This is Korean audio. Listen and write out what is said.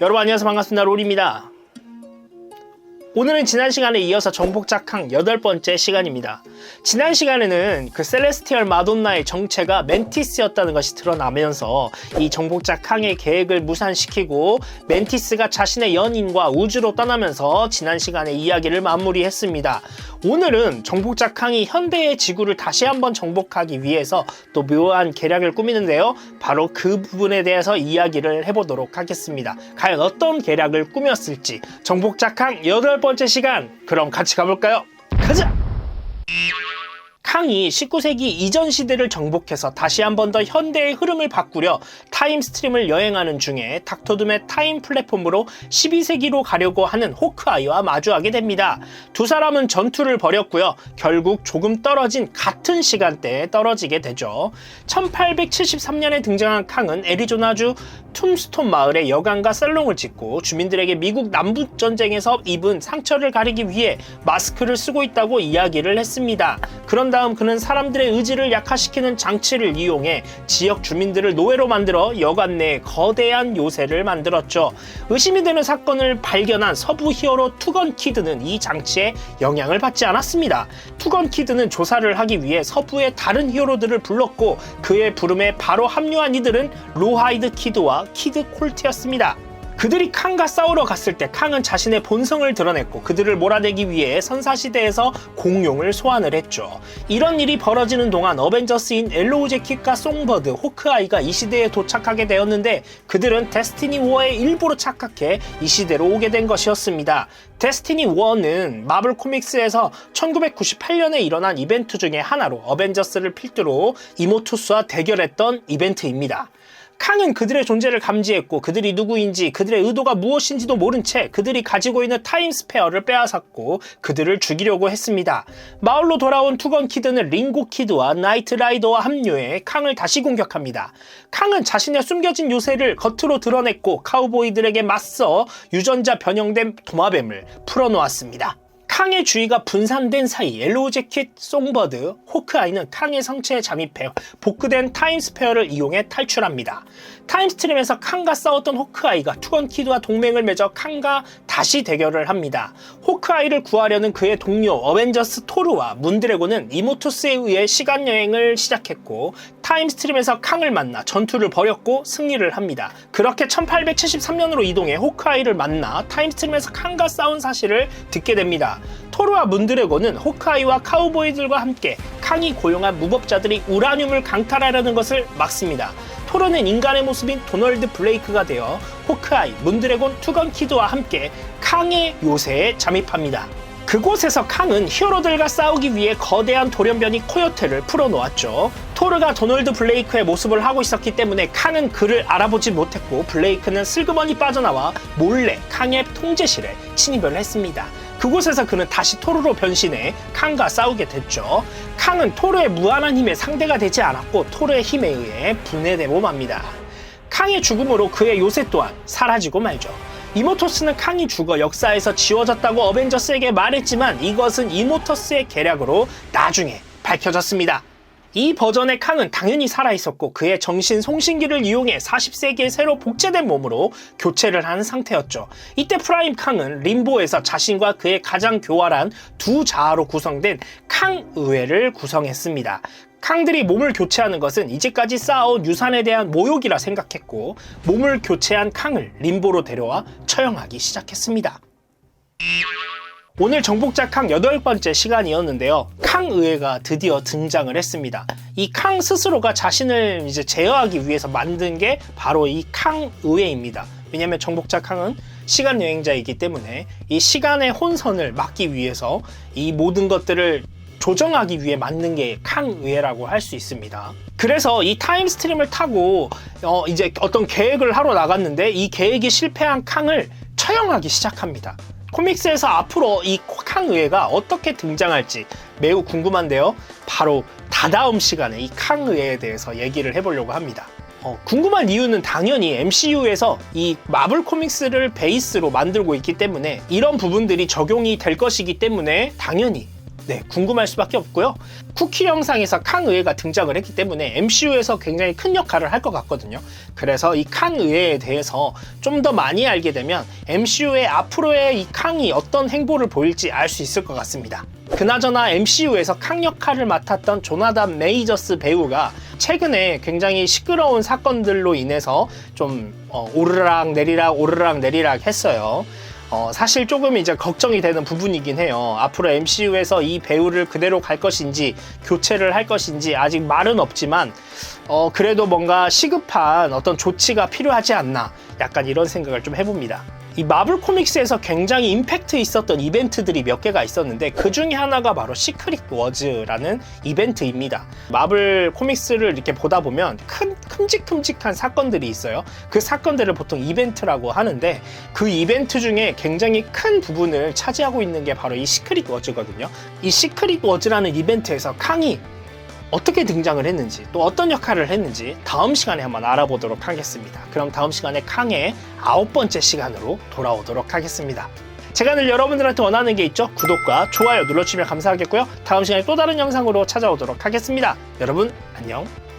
여러분 안녕하세요 반갑습니다 롤입니다 오늘은 지난 시간에 이어서 정복자 캉 여덟 번째 시간입니다. 지난 시간에는 그 셀레스티얼 마돈나의 정체가 멘티스였다는 것이 드러나면서 이 정복자 캉의 계획을 무산시키고 멘티스가 자신의 연인과 우주로 떠나면서 지난 시간에 이야기를 마무리했습니다. 오늘은 정복자 캉이 현대의 지구를 다시 한번 정복하기 위해서 또 묘한 계략을 꾸미는데요. 바로 그 부분에 대해서 이야기를 해보도록 하겠습니다. 과연 어떤 계략을 꾸몄을지 정복자 캉 여덟 번째 시간 그럼 같이 가볼까요? 가자! 캉이 19세기 이전 시대를 정복해서 다시 한 번 더 현대의 흐름을 바꾸려 타임 스트림을 여행하는 중에 닥터둠의 타임 플랫폼으로 12세기로 가려고 하는 호크아이와 마주하게 됩니다. 두 사람은 전투를 벌였고요. 결국 조금 떨어진 같은 시간대에 떨어지게 되죠. 1873년에 등장한 캉은 애리조나주 툼스톤 마을에 여관과 살롱을 짓고 주민들에게 미국 남북 전쟁에서 입은 상처를 가리기 위해 마스크를 쓰고 있다고 이야기를 했습니다. 그런 다음 그는 사람들의 의지를 약화시키는 장치를 이용해 지역 주민들을 노예로 만들어 여관 내에 거대한 요새를 만들었죠. 의심이 되는 사건을 발견한 서부 히어로 투건 키드는 이 장치에 영향을 받지 않았습니다. 투건 키드는 조사를 하기 위해 서부의 다른 히어로들을 불렀고 그의 부름에 바로 합류한 이들은 로하이드 키드와 키드 콜트였습니다. 그들이 캉과 싸우러 갔을 때 캉은 자신의 본성을 드러냈고 그들을 몰아내기 위해 선사시대에서 공룡을 소환을 했죠. 이런 일이 벌어지는 동안 어벤져스인 엘로우 제킷과 송버드, 호크아이가 이 시대에 도착하게 되었는데 그들은 데스티니 워의 일부로 착각해 이 시대로 오게 된 것이었습니다. 데스티니 워는 마블 코믹스에서 1998년에 일어난 이벤트 중에 하나로 어벤져스를 필두로 이모투스와 대결했던 이벤트입니다. 캉은 그들의 존재를 감지했고 그들이 누구인지 그들의 의도가 무엇인지도 모른 채 그들이 가지고 있는 타임 스페어를 빼앗았고 그들을 죽이려고 했습니다. 마을로 돌아온 투건 키드는 링고 키드와 나이트 라이더와 합류해 캉을 다시 공격합니다. 캉은 자신의 숨겨진 요새를 겉으로 드러냈고 카우보이들에게 맞서 유전자 변형된 도마뱀을 풀어놓았습니다. 캉의 주의가 분산된 사이 옐로우 재킷, 송버드, 호크아이는 캉의 성체에 잠입해 복구된 타임스페어를 이용해 탈출합니다. 타임스트림에서 캉과 싸웠던 호크아이가 투건키드와 동맹을 맺어 캉과 다시 대결을 합니다. 호크아이를 구하려는 그의 동료 어벤져스 토르와 문드래곤은 이모투스에 의해 시간여행을 시작했고 타임스트림에서 캉을 만나 전투를 벌였고 승리를 합니다. 그렇게 1873년으로 이동해 호크아이를 만나 타임스트림에서 캉과 싸운 사실을 듣게 됩니다. 토르와 문드래곤은 호크아이와 카우보이들과 함께 캉이 고용한 무법자들이 우라늄을 강탈하려는 것을 막습니다. 토르는 인간의 모습인 도널드 블레이크가 되어 호크아이, 문드래곤, 투건키드와 함께 캉의 요새에 잠입합니다. 그곳에서 캉은 히어로들과 싸우기 위해 거대한 돌연변이 코요테를 풀어놓았죠. 토르가 도널드 블레이크의 모습을 하고 있었기 때문에 캉은 그를 알아보지 못했고 블레이크는 슬그머니 빠져나와 몰래 캉의 통제실에 침입을 했습니다. 그곳에서 그는 다시 토르로 변신해 캉과 싸우게 됐죠. 캉은 토르의 무한한 힘의 상대가 되지 않았고 토르의 힘에 의해 분해되고 맙니다. 캉의 죽음으로 그의 요새 또한 사라지고 말죠. 이모토스는 캉이 죽어 역사에서 지워졌다고 어벤져스에게 말했지만 이것은 이모토스의 계략으로 나중에 밝혀졌습니다. 이 버전의 캉은 당연히 살아있었고 그의 정신 송신기를 이용해 40세기에 새로 복제된 몸으로 교체를 한 상태였죠. 이때 프라임 캉은 림보에서 자신과 그의 가장 교활한 두 자아로 구성된 캉 의회를 구성했습니다. 캉들이 몸을 교체하는 것은 이제까지 쌓아온 유산에 대한 모욕이라 생각했고 몸을 교체한 캉을 림보로 데려와 처형하기 시작했습니다. 오늘 정복자 캉 여덟 번째 시간이었는데요. 캉 의회가 드디어 등장을 했습니다. 이 캉 스스로가 자신을 이제 제어하기 위해서 만든 게 바로 이 캉 의회입니다. 왜냐하면 정복자 캉은 시간 여행자이기 때문에 이 시간의 혼선을 막기 위해서 이 모든 것들을 조정하기 위해 만든 게캉 의회라고 할 수 있습니다. 그래서 이 타임 스트림을 타고 어 이제 어떤 계획을 하러 나갔는데 이 계획이 실패한 캉을 처형하기 시작합니다. 코믹스에서 앞으로 이 캉 의회가 어떻게 등장할지 매우 궁금한데요. 바로 다다음 시간에 이 캉 의회에 대해서 얘기를 해보려고 합니다. 어, 궁금한 이유는 당연히 MCU에서 이 마블 코믹스를 베이스로 만들고 있기 때문에 이런 부분들이 적용이 될 것이기 때문에 당연히 네, 궁금할 수밖에 없고요. 쿠키 영상에서 칸 의회가 등장을 했기 때문에 MCU에서 굉장히 큰 역할을 할 것 같거든요. 그래서 이 칸 의회에 대해서 좀 더 많이 알게 되면 MCU의 앞으로의 이 캉이 어떤 행보를 보일지 알 수 있을 것 같습니다. 그나저나 MCU에서 캉 역할을 맡았던 조나단 메이저스 배우가 최근에 굉장히 시끄러운 사건들로 인해서 좀 어, 오르락 내리락 오르락 내리락 했어요. 어, 사실 조금 이제 걱정이 되는 부분이긴 해요. 앞으로 MCU에서 이 배우를 그대로 갈 것인지 교체를 할 것인지 아직 말은 없지만 어, 그래도 뭔가 시급한 어떤 조치가 필요하지 않나 약간 이런 생각을 좀 해봅니다. 이 마블 코믹스에서 굉장히 임팩트 있었던 이벤트들이 몇 개가 있었는데 그 중에 하나가 바로 시크릿 워즈라는 이벤트입니다. 마블 코믹스를 이렇게 보다 보면 큰 큼직큼직한 사건들이 있어요. 그 사건들을 보통 이벤트라고 하는데 그 이벤트 중에 굉장히 큰 부분을 차지하고 있는 게 바로 이 시크릿 워즈거든요. 이 시크릿 워즈라는 이벤트에서 캉이 어떻게 등장을 했는지 또 어떤 역할을 했는지 다음 시간에 한번 알아보도록 하겠습니다. 그럼 다음 시간에 캉의 아홉 번째 시간으로 돌아오도록 하겠습니다. 제가 늘 여러분들한테 원하는 게 있죠? 구독과 좋아요 눌러주시면 감사하겠고요. 다음 시간에 또 다른 영상으로 찾아오도록 하겠습니다. 여러분 안녕.